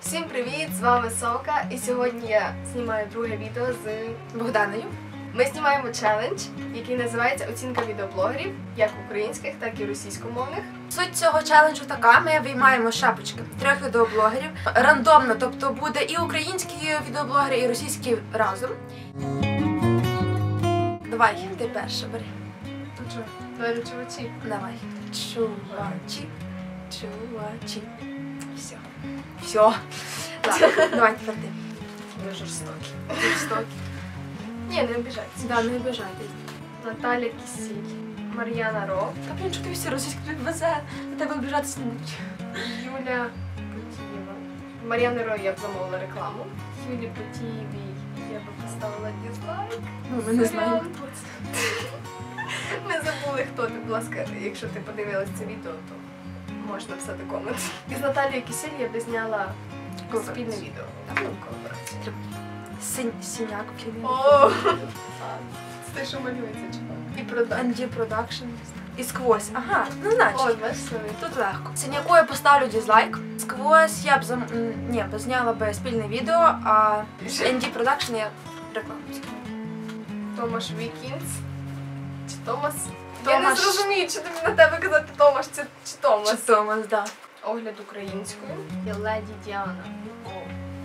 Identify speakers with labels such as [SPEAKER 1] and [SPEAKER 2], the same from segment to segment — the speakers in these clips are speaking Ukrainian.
[SPEAKER 1] Всім привіт! З вами Сока, і сьогодні я знімаю друге відео з Богданою. Ми знімаємо челендж, який називається Оцінка відеоблогерів, як українських, так і російськомовних.
[SPEAKER 2] Суть цього челенджу така: ми виймаємо шапочки трьох відеоблогерів рандомно, тобто буде і українські відеоблогери, і російські разом. Давай, ти перша бери.
[SPEAKER 1] Ну що, давай чувачі.
[SPEAKER 2] Давай. Чувачі. Чувачі. Все. Все. Ладно, давай тепер ти.
[SPEAKER 1] Ви жорстокі.
[SPEAKER 2] Жорстокі.
[SPEAKER 1] Ні, не обіжайтеся.
[SPEAKER 2] Да, не обижайте.
[SPEAKER 1] Наталя Кісіль, Мар'яна Ро,
[SPEAKER 2] Та блін, що ти всі російські тобі везе, на тебе обіжатися не будуть.
[SPEAKER 1] Юля Потієва. Мар'яни Ро я б замовила рекламу. Юлі Потієвій я би поставила дізлайк.
[SPEAKER 2] Ну, ми не знаємо.
[SPEAKER 1] Ми забули, хто ти, будь ласка, якщо ти подивилась це відео, то можна писати комент. Із Наталією Кисіль я би зняла спільне відео.
[SPEAKER 2] Синяк, блін.
[SPEAKER 1] О! Це те, що малюється, чувак. І продаж.
[SPEAKER 2] ND Production. І сквозь. Ага, ну значить.
[SPEAKER 1] О.
[SPEAKER 2] Тут легко. Синяку я поставлю дизлайк. Сквозь я б зам... м, ні, б зняла би спільне відео, а ND Production я рекламу.
[SPEAKER 1] Томаш Вікінс. Чи Томас? Я не
[SPEAKER 2] Томаш.
[SPEAKER 1] зрозумію, чи тобі на тебе казати Томаш чи, чи Томас.
[SPEAKER 2] Чи Томас, да.
[SPEAKER 1] Огляд українською. І Леді Діана.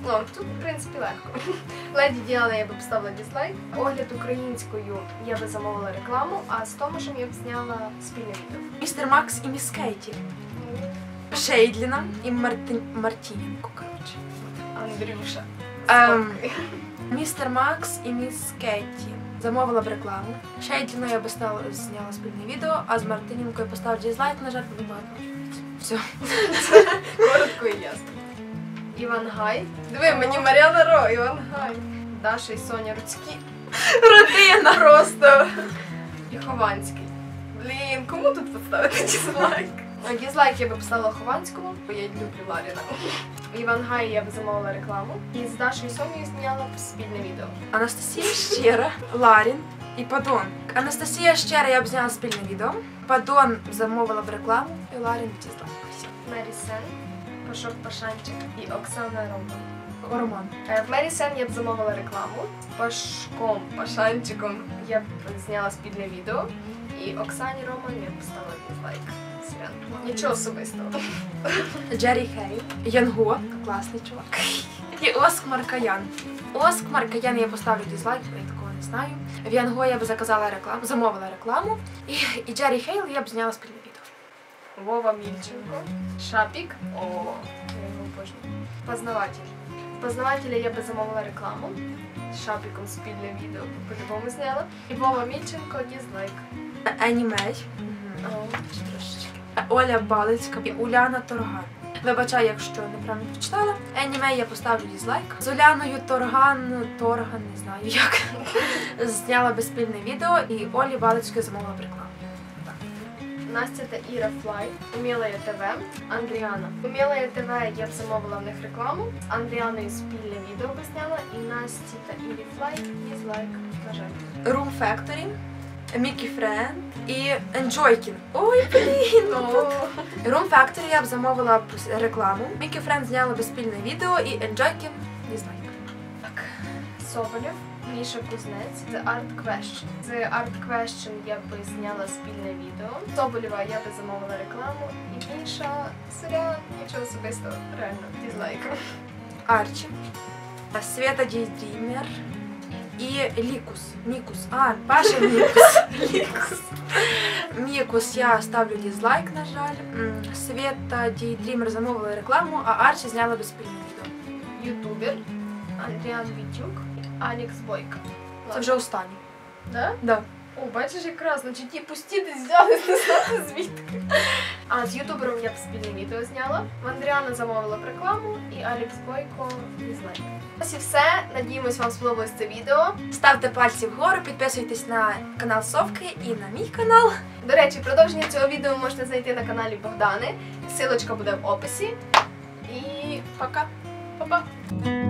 [SPEAKER 1] Ну, тут, в принципі, легко. Леді Діана я би поставила дизлайк. Огляд українською я би замовила рекламу, а з Томашем я б зняла спільне відео.
[SPEAKER 2] Містер Макс і міс Кейті. Шейдліна і Марти... Мартіненко, коротше.
[SPEAKER 1] Андрюша.
[SPEAKER 2] Ем. Містер Макс і міс Кейті. Замовила б рекламу. Шейдліну я би стала, зняла спільне відео, а з Мартиненко я поставлю дизлайк, на жаль, буду багато. Все.
[SPEAKER 1] Коротко і ясно. Іван Гай. Диви, мені Мар'яна Ро, Іван Гай. Даша і Соня Руцькі.
[SPEAKER 2] Родина!
[SPEAKER 1] Просто. І Хованський. Блін, кому тут поставити дізлайк? Дізлайк я би поставила Хованському, бо я люблю Ларіна. Іван Гай я б замовила рекламу. І з Дашою і Сонею зняла б спільне відео.
[SPEAKER 2] Анастасія Щера, Ларін і Падон. Анастасія Щера я б зняла спільне відео. Падон замовила б рекламу, і Ларін дізлайк.
[SPEAKER 1] Мері Сен, Пашок Пашанчик і Оксана Роман.
[SPEAKER 2] Роман.
[SPEAKER 1] Е, В Мері Сен я б замовила рекламу. Пашком Пашанчиком я б зняла спільне відео. І Оксані Роман я б поставила дізлайк. Сорян. Нічого особистого.
[SPEAKER 2] Джері Хей, Янго, класний чувак. І Оск Маркаян. Оск Маркаян я поставлю дизлайк, бо я такого не знаю. В Янго я б заказала рекламу, замовила рекламу. І, і Джері Хейл я б зняла спільне відео.
[SPEAKER 1] Вова Мільченко, Шапік. О, я його обожнюю. Познаватель. Познавателя я би замовила рекламу. З Шапіком спільне відео по-любому зняла. І Вова Мільченко дізлайк.
[SPEAKER 2] Енімей.
[SPEAKER 1] О,
[SPEAKER 2] Трошечки. Оля Балицька і Уляна Торган. Вибачай, якщо неправильно прочитала. Енімей я поставлю дізлайк. З Уляною Торган, Торган, не знаю як. Зняла би спільне відео і Олі Балицької замовила б рекламу.
[SPEAKER 1] Настя та Іра Флай, Умілая ТВ, Андріана. Умілая ТВ я б замовила в них рекламу. З Андріаною спільне відео би зняла. І Насті та Ірі Флай дізлайк. На жаль.
[SPEAKER 2] Room Factory, Mickey Friend і Enjoykin. Ой, блін! Room Factory я б замовила рекламу. Mickey Friend зняла би спільне відео і Enjoykin дізлайк.
[SPEAKER 1] Так. Соболєв, Міша Кузнець, The Art Question. З Art Question я би зняла спільне відео. Соболєва я би замовила рекламу. І Міша, сорян, нічого особистого, реально, дізлайк.
[SPEAKER 2] Арчі, Света Дійдрімер і Лікус. Мікус. А, Паша Мікус. Лікус. Мікус я ставлю дізлайк, на жаль. Света Дійдрімер замовила рекламу, а Арчі зняла би спільне відео.
[SPEAKER 1] Ютубер, Андріан Вітюк, Алекс Бойко.
[SPEAKER 2] Це вже останній.
[SPEAKER 1] Да?
[SPEAKER 2] Да.
[SPEAKER 1] О, бачиш, якраз, значить ті пусті десь взяли, не знати звідки. А з ютубером я б спільне відео зняла. В Андріана замовила б рекламу і Алікс Бойко не. Ось і все. Надіємось, вам сподобалось це відео.
[SPEAKER 2] Ставте пальці вгору, підписуйтесь на канал Совки і на мій канал.
[SPEAKER 1] До речі, продовження цього відео можете знайти на каналі Богдани. Силочка буде в описі. І
[SPEAKER 2] Пока!
[SPEAKER 1] па-па!